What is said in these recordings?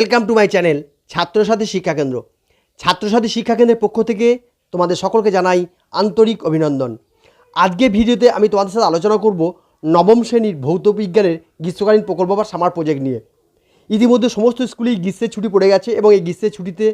Welcome to my channel Chhatrasathi Shikshakendra Chhatrasathi শিক্ষাকেন্দ্রের পক্ষ থেকে তোমাদের সকলকে জানাই আন্তরিক অভিনন্দন। আজকে ভিডিওতে আমি তোমাদের সাথে আলোচনা করব নবম শ্রেণির ভৌত বিজ্ঞানের গ্রীষ্মকালীন প্রকল্প বা সামার প্রজেক্ট নিয়ে। ইতিমধ্যে সমস্ত স্কুলেই গ্রীষ্মের ছুটি পড়ে গেছে এবং এই গ্রীষ্মের ছুটিতে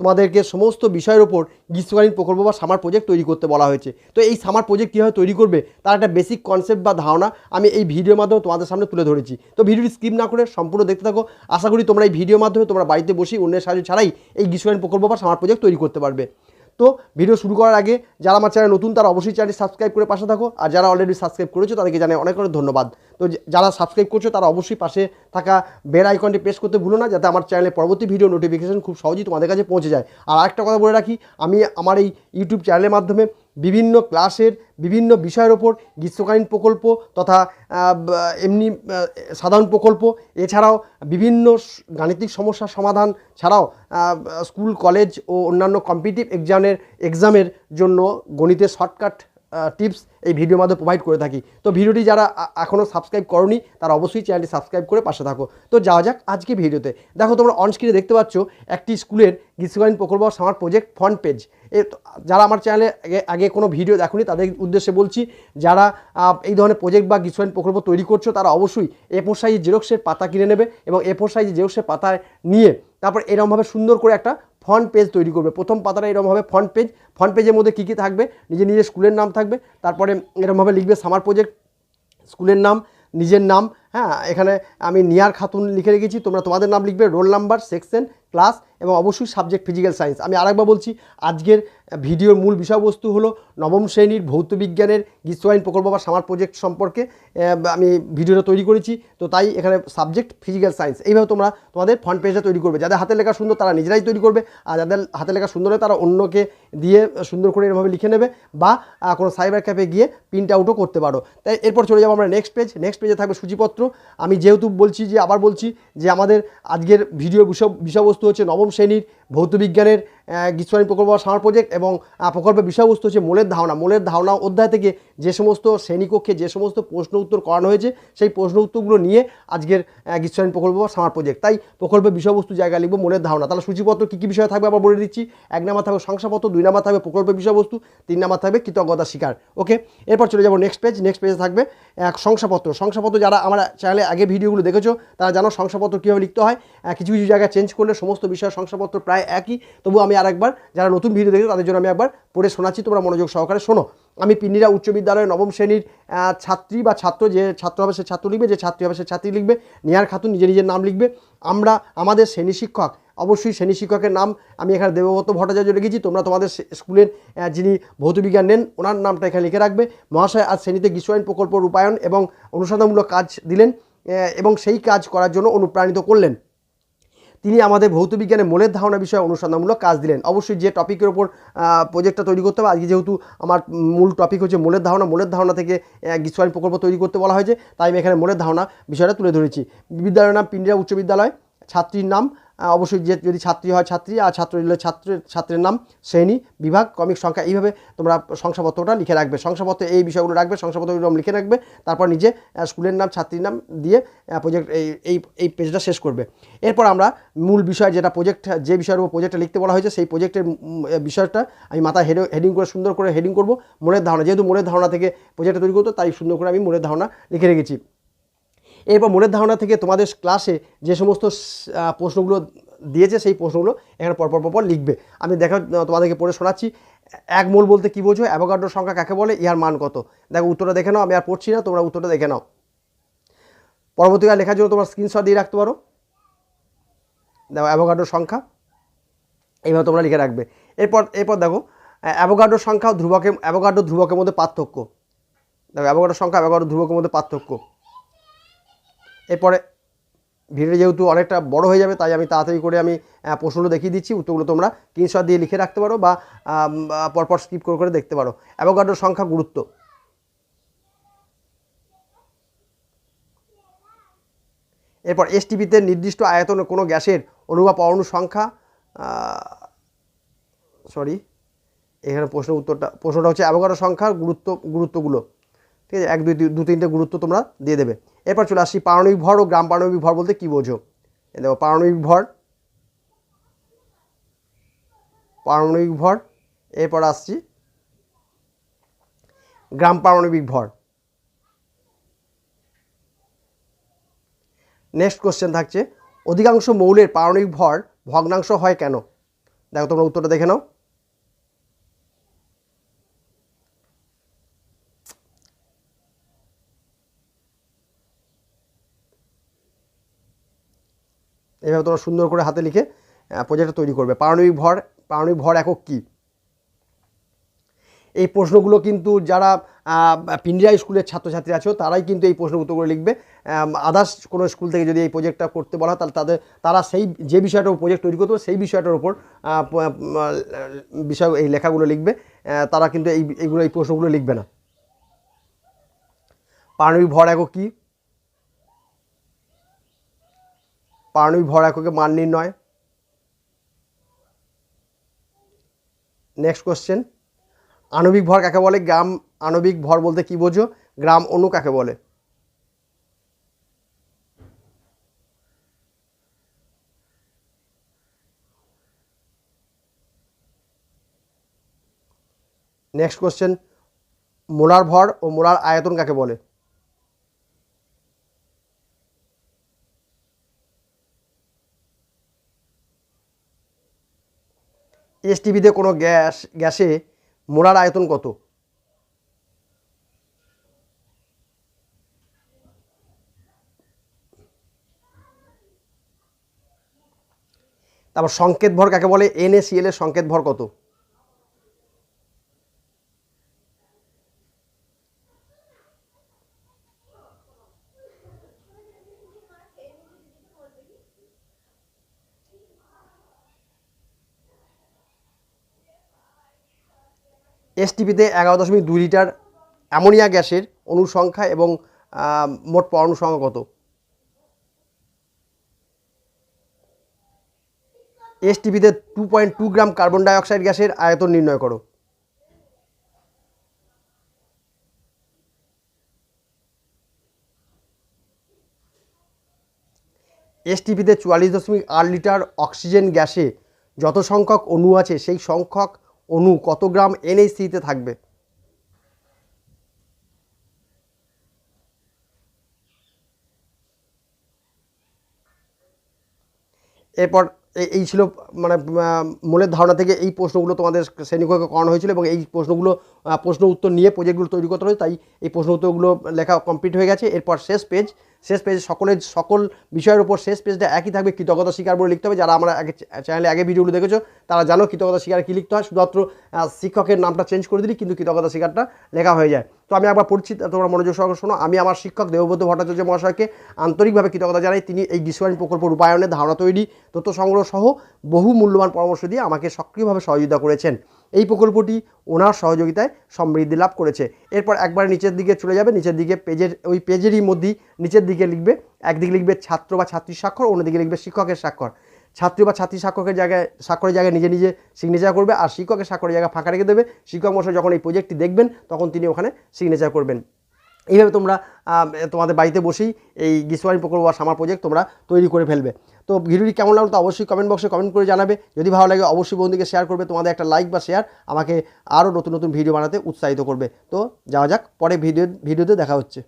তোমাদেরকে সমস্ত বিষয়ের ওপর গ্রীষ্মকালীন প্রকল্প বা সামার প্রজেক্ট তৈরি করতে বলা হয়েছে। তো এই সামার প্রজেক্ট কীভাবে তৈরি করবে, তার একটা বেসিক কনসেপ্ট বা ধারণা আমি এই ভিডিওর মাধ্যমে তোমাদের সামনে তুলে ধরেছি। তো ভিডিওটি স্কিপ না করে সম্পূর্ণ দেখতে থাকো। আশা করি তোমরা এই ভিডিওর মাধ্যমে তোমরা বাড়িতে বসে অন্যের সাহায্য ছাড়াই এই গ্রীষ্মকালীন প্রকল্প বা সামার প্রজেক্ট তৈরি করতে পারবে। তো ভিডিও শুরু করার আগে যারা আমার চ্যানেল নতুন, তারা অবশ্যই চ্যানেলটি সাবস্ক্রাইব করে পাশে থাকো। আর যারা অলরেডি সাবস্ক্রাইব করেছ, তাদেরকে জানাই অনেক অনেক ধন্যবাদ। তো যারা সাবস্ক্রাইব করছ, তারা অবশ্যই পাশে থাকা বেল আইকনটি প্রেস করতে ভুলো না, যাতে আমার চ্যানেলের পরবর্তী ভিডিও নোটিফিকেশন খুব সহজেই তোমাদের কাছে পৌঁছে যায়। আর একটা কথা বলে রাখি, আমি আমার এই ইউটিউব চ্যানেলের মাধ্যমে বিভিন্ন ক্লাসের বিভিন্ন বিষয়ের ওপর গ্রীষ্মকালীন প্রকল্প তথা এমনি সাধারণ প্রকল্প। এছাড়াও বিভিন্ন গাণিতিক সমস্যার সমাধান ছাড়াও স্কুল, কলেজ ও অন্যান্য কম্পিটিভ এক্সামের এক্সামের জন্য গণিতের শর্টকাট টিপস এই ভিডিওর মাধ্যমে প্রোভাইড করে থাকি। তো ভিডিওটি যারা এখনও সাবস্ক্রাইব করনি, তারা অবশ্যই চ্যানেলটি সাবস্ক্রাইব করে পাশে থাকো। তো যাওয়া যাক আজকে ভিডিওতে দেখো তোমরা অনস্ক্রিনে দেখতে পাচ্ছ, একটি স্কুলের গ্রীষ্মকালীন প্রকল্প সামার প্রজেক্ট ফ্রন্ট পেজ এ যারা আমার চ্যানেলে আগে কোনো ভিডিও দেখোনি, তাদের উদ্দেশ্যে বলছি, যারা এই ধরনের প্রজেক্ট বা গ্রীষ্মকালীন প্রকল্প তৈরি করছ, তারা অবশ্যই এ ফোর সাইজ জেরক্সের পাতা কিনে নেবে এবং এ ফোর সাইজ জেরক্সের পাতা নিয়ে, তারপর এরকমভাবে সুন্দর করে একটা ফ্রন্ট পেজ তৈরি করবে। প্রথম পাতাটা এরকম হবে ফ্রন্ট পেজ ফ্রন্ট পেজের মধ্যে কী কী থাকবে? নিজে নিজের স্কুলের নাম থাকবে। তারপরে এরকমভাবে লিখবে সামার প্রজেক্ট স্কুলের নাম, নিজের নাম হ্যাঁ? এখানে আমি নিয়ার খাতুন লিখে রেখেছি। তোমরা তোমাদের নাম লিখবে রোল নাম্বার সেকশন ক্লাস এবং অবশ্যই সাবজেক্ট ফিজিক্যাল সায়েন্স আমি আরেকবার বলছি, আজকের ভিডিওর মূল বিষয়বস্তু হলো নবম শ্রেণির ভৌতবিজ্ঞানের গ্রীষ্মকালীন প্রকল্প বা সামার প্রজেক্ট সম্পর্কে আমি ভিডিওটা তৈরি করেছি। তো তাই এখানে সাবজেক্ট ফিজিক্যাল সায়েন্স এইভাবে তোমরা তোমাদের ফ্রন্ট পেজটা তৈরি করবে। যাদের হাতে লেখা সুন্দর তারা নিজেরাই তৈরি করবে। আর যাদের হাতে লেখা সুন্দর হয় তারা অন্যকে দিয়ে সুন্দর করে এরভাবে লিখে নেবে বা কোনো সাইবার ক্যাফে গিয়ে প্রিন্ট আউটও করতে পারো। তাই এরপর চলে যাব আমরা নেক্সট পেজ নেক্সট পেজে থাকবে সূচিপত্র। আমি যেহেতু বলছি যে, আবার বলছি যে আমাদের আজকের ভিডিও বিষয় বিষয়বস্তু হচ্ছে নবম শ্রেণির ভৌত বিজ্ঞানের গ্রীষ্মকালীন প্রকল্প সামার প্রজেক্ট এবং প্রকল্পের বিষয়বস্তু হচ্ছে মোলের ধারণা। মোলের ধারণা অধ্যায় থেকে যে সমস্ত শ্রেণীকক্ষে যে সমস্ত প্রশ্ন উত্তর করানো হয়েছে সেই প্রশ্ন উত্তরগুলো নিয়ে আজকের আহ, গ্রীষ্মকালীন প্রকল্প বা সামার প্রজেক্ট তাই প্রকল্পের বিষয়বস্তু জায়গায় লিখব মোলের ধারণা। তাহলে সূচিপত্র কী কী বিষয় থাকবে আবার বলে দিচ্ছি। এক নাম্বার থাকবে শংসাপত্র দুই নাম্বার থাকবে প্রকল্পের বিষয়বস্তু তিন নাম্বার থাকবে কৃতজ্ঞতা শিকার। ওকে? এরপর চলে যাব নেক্সট পেজ নেক্সট পেজে থাকবে এক শংসাপত্র। শংসাপত্র যারা আমার চ্যানেলে আগে ভিডিওগুলো দেখেছ তারা জানো শংসাপত্র কীভাবে লিখতে হয়। কিছু কিছু জায়গায় চেঞ্জ করলে সমস্ত বিষয়ের শংসাপত্র প্রায় একই। তবু আমি আরেকবার, যারা নতুন ভিডিও দেখছ, তাদের জন্য আমি একবার পড়ে শোনাচ্ছি, তোমরা মনোযোগ সহকারে শোনো। আমি পিন্ডিরা উচ্চ বিদ্যালয়ের নবম শ্রেণির ছাত্রী বা ছাত্র, যে ছাত্র হবে সে ছাত্র লিখবে, যে ছাত্রী হবে সে ছাত্রী লিখবে নিয়ার খাতুন নিজে নিজের নাম লিখবে। আমরা, আমাদের শ্রেণি শিক্ষক, অবশ্যই শ্রেণি শিক্ষকের নাম আমি এখানে দেবব্রত ভট্টাচার্য লিখেছি, তোমরা তোমাদের স্কুলের যিনি ভৌতবিজ্ঞান নেন, ওনার নামটা এখানে লিখে রাখবে। মহাশয় আজ শ্রেণীতে গ্রীষ্মায়ন প্রকল্প রূপায়ণ এবং অনুসন্ধানমূলক কাজ দিলেন এবং সেই কাজ করার জন্য অনুপ্রাণিত করলেন। তিনি আমাদের ভৌত বিজ্ঞানের মনের ধারণা বিষয়ে অনুসন্ধানমূলক কাজ দিলেন। অবশ্যই যে টপিকের ওপর প্রজেক্টটা তৈরি করতে হবে, আজকে যেহেতু আমার মূল টপিক হচ্ছে মনের ধারণা মনের ধারণা থেকে গ্রীষ্মকালীন প্রকল্প তৈরি করতে বলা হয়েছে, তাই আমি এখানে মনের ধারণা বিষয়টা তুলে ধরেছি। বিদ্যালয়ের নাম পিন্ডিয়া উচ্চ বিদ্যালয়, ছাত্রীর নাম অবশ্যই যে যদি ছাত্রী হয় ছাত্রী, আর ছাত্র হলে ছাত্রের ছাত্রের নাম শ্রেণি, বিভাগ, ক্রমিক সংখ্যা, এইভাবে তোমরা শংসাপত্রটা লিখে রাখবে। শংসাপত্র এই বিষয়গুলো রাখবে শংসাপত্রগুলো লিখে রাখবে, তারপর নিজে স্কুলের নাম, ছাত্রীর নাম দিয়ে প্রজেক্ট এই এই এই পেজটা শেষ করবে। এরপর আমরা মূল বিষয় যেটা প্রজেক্ট যে বিষয়ের উপর প্রজেক্টটা লিখতে বলা হয়েছে, সেই প্রজেক্টের বিষয়টা আমি মাথায় হেড হেডিং করে, সুন্দর করে হেডিং করব। মনের ধারণা, যেহেতু মনের ধারণা থেকে প্রজেক্টটা তৈরি করতো, তাই সুন্দর করে আমি মনের ধারণা লিখে রেখেছি। এরপর মনের ধারণা থেকে তোমাদের ক্লাসে যে সমস্ত প্রশ্নগুলো দিয়েছে সেই প্রশ্নগুলো এখানে পরপর পরপর লিখবে। আমি দেখা তোমাদেরকে পড়ে শোনাচ্ছি। এক মোল বলতে কী বোঝো? অ্যাভোগাড্রোর সংখ্যা কাকে বলে? ইহার মান কত? দেখো, উত্তরটা দেখে নাও, আমি আর পড়ছি না, তোমরা উত্তরটা দেখে নাও। পরবর্তীকালে লেখার জন্য তোমার স্ক্রিনশট দিয়ে রাখতে পারো। দেখো অ্যাভোগাড্রোর সংখ্যা। এইভাবে তোমরা লিখে রাখবে। এরপর এরপর দেখো অ্যাভোগাড্রোর সংখ্যা ধ্রুবকের অ্যাভোগাড্রো ধ্রুবকের মধ্যে পার্থক্য। দেখো অ্যাভোগাড্রোর সংখ্যা অ্যাভোগাড্রো ধ্রুবকের মধ্যে পার্থক্য। এরপরে ভিডিও যেহেতু অনেকটা বড় হয়ে যাবে, তাই আমি তাড়াতাড়ি করে আমি প্রশ্নগুলো দেখিয়ে দিচ্ছি, উত্তরগুলো তোমরা স্ক্রিনশট দিয়ে লিখে রাখতে পারো বা পরপর স্কিপ করে করে দেখতে পারো। অ্যাভোগাড্রোর সংখ্যা গুরুত্ব। এরপর এসটিপিতে নির্দিষ্ট আয়তন কোনো গ্যাসের অণু বা সংখ্যা সরি এখানে প্রশ্ন উত্তরটা, প্রশ্নটা হচ্ছে অ্যাভোগাড্রো সংখ্যার গুরুত্ব, গুরুত্বগুলো। ঠিক আছে? এক, দুই দু, তিনটে গুরুত্ব তোমরা দিয়ে দেবে। এরপর চলে আসি পারমাণবিক ভর ও গ্রাম পারমাণবিক ভর বলতে কী বোঝো? দেখো, পারমাণবিক ভর পারমাণবিক ভর, এরপর আসছি গ্রাম পারমাণবিক ভর। নেক্সট কোশ্চেন থাকছে, অধিকাংশ মৌলের পারমাণবিক ভর ভগ্নাংশ হয় কেন? দেখো তোমরা উত্তরটা দেখে নাও। এইভাবে তোমরা সুন্দর করে হাতে লিখে প্রজেক্টটা তৈরি করবে। পারমাণবিক ভর পারমাণবিক ভর একক কী? এই প্রশ্নগুলো কিন্তু যারা পিন্ডিয়া স্কুলের ছাত্রছাত্রী আছো, তারাই কিন্তু এই প্রশ্ন উত্তরগুলো লিখবে। আদার্স কোনো স্কুল থেকে যদি এই প্রজেক্টটা করতে বলা তাহলে তাদের, তারা সেই, যে বিষয়টার প্রজেক্ট তৈরি করতে সেই বিষয়টার উপর বিষয়, এই লেখাগুলো লিখবে। তারা কিন্তু এই, এইগুলো, এই প্রশ্নগুলো লিখবে না। পারমাণবিক ভর একক কী? পারমাণবিক ভর এককে মান নির্ণয়। নেক্সট কোশ্চেন আণবিক ভর কাকে বলে? গ্রাম আণবিক ভর বলতে কি বোঝো? গ্রাম অণু কাকে বলে? নেক্সট কোশ্চেন মোলার ভর ও মোলার আয়তন কাকে বলে? এসটিভিতে কোনো গ্যাস, গ্যাসে মোড়ার আয়তন কত? তারপর সংকেত ভর কাকে বলে? এনএসিএল এর সংকেত ভর কত? এসটিপিতে এগারো দশমিক দুই লিটার অ্যামোনিয়া গ্যাসের অণুর সংখ্যা এবং মোট পরমাণু সংখ্যা কত? এসটিপিতে two point two gram carbon dioxide গ্যাসের আয়তন নির্ণয় করো। এসটিপিতে চুয়াল্লিশ দশমিক আট লিটার অক্সিজেন গ্যাসে যত সংখ্যক অণু আছে, সেই সংখ্যক অণু কত গ্রাম এনএইচসিতে থাকবে? এরপর এই ছিল মানে মূলের ধারণা থেকে এই প্রশ্নগুলো তোমাদের শ্রেণীকক্ষে করানো হয়েছিল এবং এই প্রশ্নগুলো প্রশ্ন উত্তর নিয়ে প্রজেক্টগুলো তৈরি করতে হয়েছে, তাই এই প্রশ্ন উত্তরগুলো লেখা কমপ্লিট হয়ে গেছে। এরপর শেষ পেজ শেষ পেজ সকলের, সকল বিষয়ের উপর শেষ পেজটা একই থাকবে কৃতজ্ঞতা স্বীকার বলে লিখতে হবে। যারা আমরা আগে চ্যানেলে আগে ভিডিওগুলো দেখেছ, তারা জানো কৃতজ্ঞতা স্বীকার কী লিখতে হয়। শুধুমাত্র শিক্ষকের নামটা চেঞ্জ করে দিলি কিন্তু কৃতজ্ঞতা স্বীকারটা লেখা হয়ে যায়। তো আমি একবার পড়ছি তোমরা মনোযোগ সহকারে শোনো। আমি আমার শিক্ষক দেবব্রত ভট্টাচার্য মহাশয়কে আন্তরিকভাবে কৃতজ্ঞতা জানাই। তিনি এই ডিসওয়াইন প্রকল্প রূপায়ণে ধারণা তৈরি, তথ্য সংগ্রহ সহ বহু মূল্যবান পরামর্শ দিয়ে আমাকে সক্রিয়ভাবে সহযোগিতা করেছেন। এই প্রকল্পটি ওনার সহযোগিতায় সমৃদ্ধি লাভ করেছে। এরপর একবার নিচের দিকে চলে যাবে, নিচের দিকে পেজের, ওই পেজেরই মধ্যে নিচের দিকে লিখবে, একদিকে লিখবে ছাত্র বা ছাত্রীর স্বাক্ষর, অন্যদিকে লিখবে শিক্ষকের স্বাক্ষর। ছাত্রী বা ছাত্রী স্বাক্ষরের জায়গায় স্বাক্ষরের জায়গায় নিজে নিজে সিগনেচার করবে আর শিক্ষকের স্বাক্ষরের জায়গায় ফাঁকা রেখে দেবে। শিক্ষক মশাই যখন এই প্রজেক্টটি দেখবেন, তখন তিনি ওখানে সিগনেচার করবেন। এইভাবে তোমরা তোমাদের বাড়িতে বসেই এই গ্রীষ্মকালীন প্রকল্প বা সামার প্রজেক্ট তোমরা তৈরি করে ফেলবে। তো ভিডিওটি কেমন লাগল তো অবশ্যই কমেন্ট বক্সে কমেন্ট করে জানাবে। যদি ভালো লাগে অবশ্যই বন্ধুকে শেয়ার করবে, তোমাদের একটা লাইক বা শেয়ার আমাকে আরও নতুন নতুন ভিডিও বানাতে উৎসাহিত করবে। তো যাওয়া যাক, পরে ভিডিও ভিডিওতে দেখা হচ্ছে।